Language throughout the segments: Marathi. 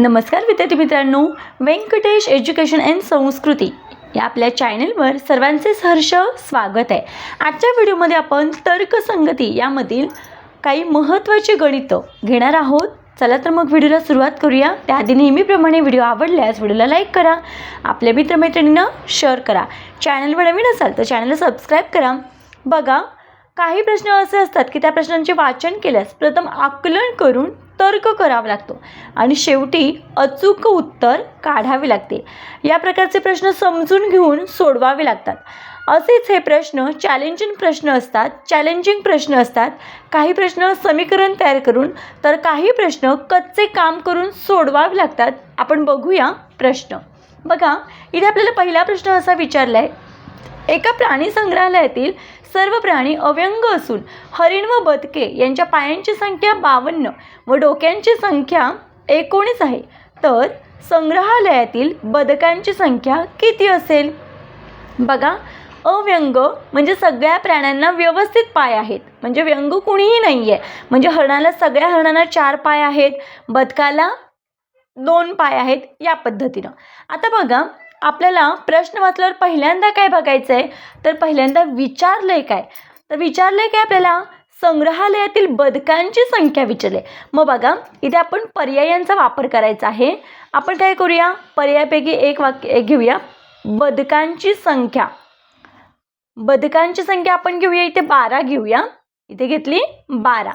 नमस्कार विद्यार्थी मित्रांनो. व्यंकटेश एज्युकेशन अँड संस्कृती या आपल्या चॅनलवर सर्वांचे सहर्ष स्वागत आहे. आजच्या व्हिडिओमध्ये आपण तर्कसंगती यामधील काही महत्त्वाची गणितं घेणार आहोत. चला तर मग व्हिडिओला सुरुवात करूया. त्याआधी नेहमीप्रमाणे व्हिडिओ आवडल्यास व्हिडिओला लाईक करा. आपल्या मित्रमैत्रिणींना शेअर करा. चॅनलवर नवीन असाल तर चॅनलला सबस्क्राईब करा. बघा काही प्रश्न असे असतात की त्या प्रश्नांचे वाचन केल्यास प्रथम आकलन करून तर्क करावा लागतो. आणि शेवटी अचूक उत्तर काढावे लागते. या प्रकारचे प्रश्न समजून घेऊन सोडवावे लागतात. असेच हे प्रश्न चॅलेंजिंग प्रश्न असतात. चॅलेंजिंग प्रश्न असतात. काही प्रश्न समीकरण तयार करून तर काही प्रश्न कच्चे काम करून सोडवावे लागतात. आपण बघूया प्रश्न. बघा इथे आपल्याला पहिला प्रश्न असा विचारला आहे एका प्राणी संग्रहालयातील सर्व प्राणी अव्यंग असून हरिण व बदके यांच्या पायांची संख्या बावन्न व डोक्यांची संख्या एकोणीस आहे. तर संग्रहालयातील बदकांची संख्या किती असेल? बघा अव्यंग म्हणजे सगळ्या प्राण्यांना व्यवस्थित पाय आहेत. म्हणजे व्यंग कुणीही नाही आहे म्हणजे हरणाला सगळ्या हरणांना चार पाय आहेत बदकाला दोन पाय आहेत या पद्धतीनं. आता बघा आपल्याला प्रश्न वाचल्यावर पहिल्यांदा काय बघायचं आहे तर पहिल्यांदा विचारलं आहे काय? तर विचारलं आहे काय आपल्याला? संग्रहालयातील बदकांची संख्या विचारले मग बघा इथे आपण पर्यायांचा वापर करायचा आहे. आपण काय करूया? पर्यायापैकी एक वाक्य घेऊया. बदकांची संख्या. बदकांची संख्या आपण घेऊया इथे बारा घेऊया. इथे घेतली बारा.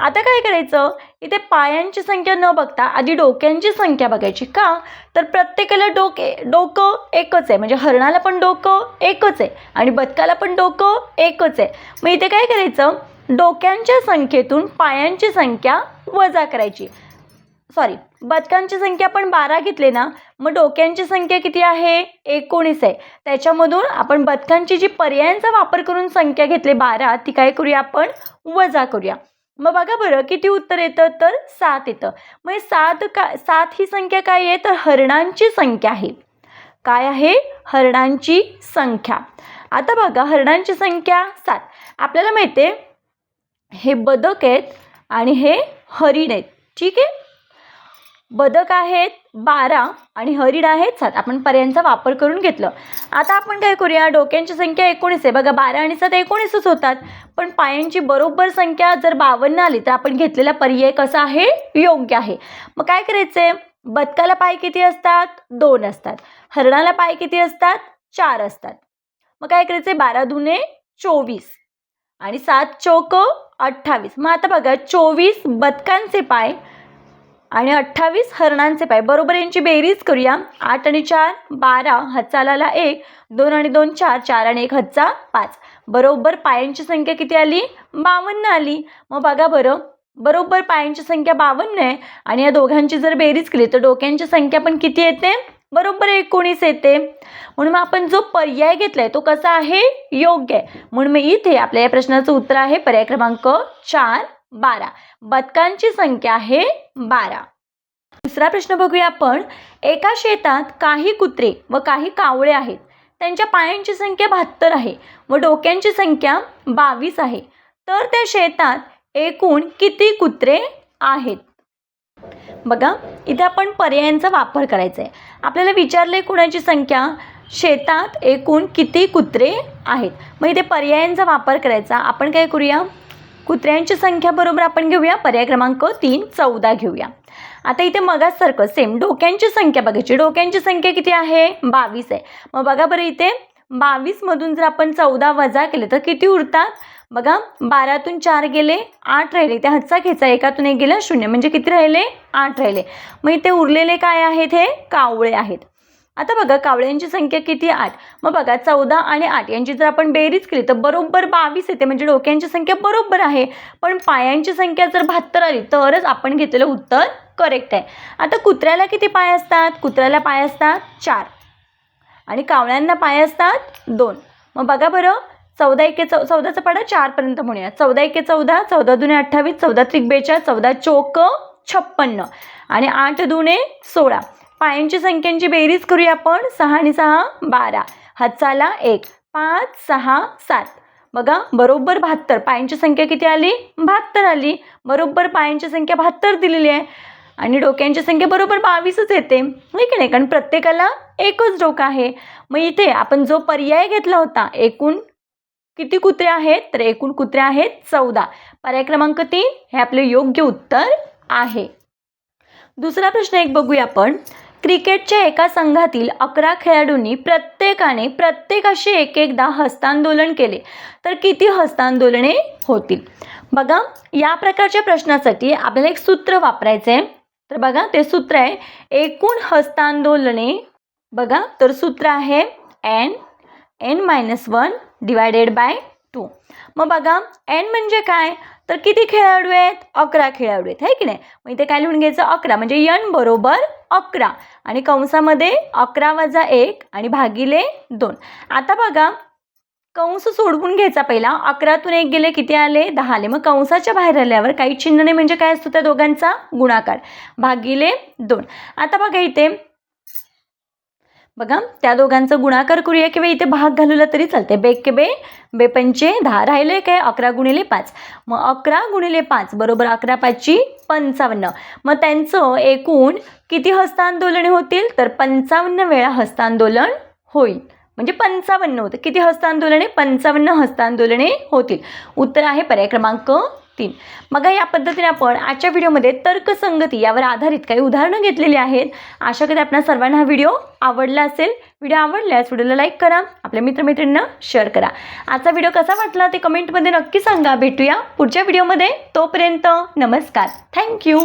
आता काय करायचं? इथे पायांची संख्या न बघता आधी डोक्यांची संख्या बघायची का? तर प्रत्येकाला डोके डोकं एकच आहे. म्हणजे हरणाला पण डोकं एकच आहे आणि बदकाला पण डोकं एकच आहे. मग इथे काय करायचं? डोक्यांच्या संख्येतून पायांची संख्या वजा करायची. सॉरी बदकांची संख्या आपण बारा घेतले ना मग डोक्यांची संख्या किती आहे? एकोणीस आहे. त्याच्यामधून आपण बदकांची जी पर्यायांचा वापर करून संख्या घेतली बारा ती काय करूया आपण? वजा करूया. मग बघा बरं किती उत्तर येतं? तर सात येतं. मग सात का सात ही संख्या काय आहे? तर हरणांची संख्या आहे. काय आहे? हरणांची संख्या. आता बघा हरणांची संख्या सात. आपल्याला माहिती आहे हे बदक आहेत आणि हे हरिण आहेत. ठीक आहे? बदक आहेत बारा आणि हरिण आहेत सात. आपण पर्यांचा वापर करून घेतलं. आता आपण काय करूया? डोक्यांची संख्या एकोणीस आहे. बघा बारा आणि सात एकोणीसच होतात. पण पायांची बरोबर संख्या जर बावन्न आली तर आपण घेतलेला पर्याय कसा आहे? योग्य आहे. मग काय करायचं आहे बदकाला पाय किती असतात? दोन असतात. हरणाला पाय किती असतात? चार असतात. मग काय करायचं आहे बारा दुने चोवीस आणि सात चौक अठ्ठावीस. मग आता बघा चोवीस बदकांचे पाय आणि अठ्ठावीस हरणांचे पाय. बरोबर यांची बेरीज करूया. आठ आणि चार बारा. हचालाला एक. दोन आणि दोन चार. चार आणि एक हच्चा पाच. बरोबर पायांची संख्या किती आली? बावन्न आली. मग बघा बरं. बरोबर पायांची संख्या बावन्न आहे. आणि या दोघांची जर बेरीज केली तर डोक्यांची संख्या पण किती येते? बरोबर एकोणीस येते. म्हणून मग आपण जो पर्याय घेतलाय तो कसा आहे? योग्य आहे. म्हणून मग इथे आपल्या या प्रश्नाचं उत्तर आहे. पर्याय क्रमांक चार. बारा. बदकांची संख्या आहे बारा. दुसरा प्रश्न बघूया आपण. एका शेतात काही कुत्रे व काही कावळे आहेत. त्यांच्या पायांची संख्या बहात्तर आहे व डोक्यांची संख्या बावीस आहे. तर त्या शेतात एकूण किती कुत्रे आहेत? बघा इथे आपण पर्यायांचा वापर करायचा आहे आपल्याला विचारले कुणाची संख्या? शेतात एकूण किती कुत्रे आहेत? मग इथे पर्यायांचा वापर करायचा. आपण काय करूया? कुत्र्यांची संख्या बरोबर आपण घेऊया. पर्याय क्रमांक तीन चौदा घेऊया. आता इथे मगासारखं सेम डोक्यांची संख्या बघायची. डोक्यांची संख्या किती आहे? बावीस आहे. मग बघा बरं इथे बावीसमधून जर आपण चौदा वजा केले तर किती उरतात? बघा बारातून चार गेले आठ राहिले. त्या हातचा घ्यायचा एकातून एक गेलं शून्य. म्हणजे किती राहिले? आठ राहिले. मग इथे उरलेले काय आहेत हे? कावळे आहेत. आता बघा कावळ्यांची संख्या किती आठ. मग बघा चौदा आणि आठ यांची जर आपण बेरीज केली तर बरोबर बावीस येते. म्हणजे डोक्यांची संख्या बरोबर आहे. पण पायांची संख्या जर बहात्तर आली तरच आपण घेतलेलं उत्तर करेक्ट आहे. आता कुत्र्याला किती पाय असतात? कुत्र्याला पाय असतात चार. आणि कावळ्यांना पाय असतात दोन. मग बघा बरं चौदा एके चौ चौदाचा पाडा चारपर्यंत म्हणूया. चौदा एके चौदा चौदा दुने अठ्ठावीस चौदा त्रिक बेचाळीस चौदा चोक छप्पन्न. आणि आठ दुने सोळा. पायांची संख्यांची बेरीज करूया आपण. सहा आणि सहा बारा. हातचाला एक. पाच सहा सात. बघा बरोबर बहात्तर. पायांची संख्या किती आली? बहात्तर आली. बरोबर पायांची संख्या बहात्तर दिलेली आहे. आणि डोक्यांची संख्या बरोबर बावीसच येते. होय की नाही? कारण प्रत्येकाला एकच डोकं आहे. मग इथे आपण जो पर्याय घेतला होता एकूण किती कुत्रे आहेत? तर एकूण कुत्रे आहेत चौदा. पर्याय क्रमांक तीन हे आपले योग्य उत्तर आहे. दुसरा प्रश्न एक बघूया आपण. क्रिकेटच्या एका संघातील अकरा खेळाडूंनी प्रत्येकाने प्रत्येकाशी एक एकदा हस्तांदोलन केले. तर किती हस्तांदोलने होतील? बघा या प्रकारच्या प्रश्नासाठी आपल्याला एक सूत्र वापरायचं आहे तर बघा ते सूत्र आहे एकूण हस्तांदोलने बघा तर सूत्र आहे N N minus one divided by two मग बघा एन म्हणजे काय? तर किती खेळाडू आहेत? अकरा खेळाडू आहेत आहे की नाही? मग इथे काय लिहून घ्यायचं? अकरा. म्हणजे यन बरोबर अकरा. आणि कंसामध्ये अकरा वजा एक आणि भागिले दोन. आता बघा कंस सोडवून घ्यायचा पहिला. अकरातून एक गेले किती आले? दहा आले. मग कंसाच्या बाहेर आल्यावर काही चिन्ह नाही म्हणजे काय असतो त्या दोघांचा? गुणाकार. भागिले दोन. आता बघा इथे बघा त्या दोघांचा गुणाकार करूया किंवा इथे भाग घालवला तरी चालते बे के बे बे पंचे दहा राहिले काय अकरा गुणिले पाच. मग अकरा गुणिले पाच बरोबर अकरा पाचची पंचावन्न. मग त्यांचं एकूण किती हस्तांदोलने होतील? तर पंचावन्न वेळा हस्तांदोलन होईल. म्हणजे पंचावन्न होतं. किती हस्तांदोलने? पंचावन्न हस्तांदोलने होतील. उत्तर आहे पर्याय क्रमांक असतील मग या पद्धतीने आपण आजच्या व्हिडिओमध्ये तर्कसंगती यावर आधारित काही उदाहरणं घेतलेली आहेत. आशा करते आपल्या सर्वांना हा व्हिडिओ आवडला असेल. व्हिडिओ आवडल्यास व्हिडिओला लाईक करा आपल्या मित्रमैत्रिणींना शेअर करा. आजचा व्हिडिओ कसा वाटला ते कमेंटमध्ये नक्की सांगा. भेटूया पुढच्या व्हिडिओमध्ये. तोपर्यंत नमस्कार. थँक्यू.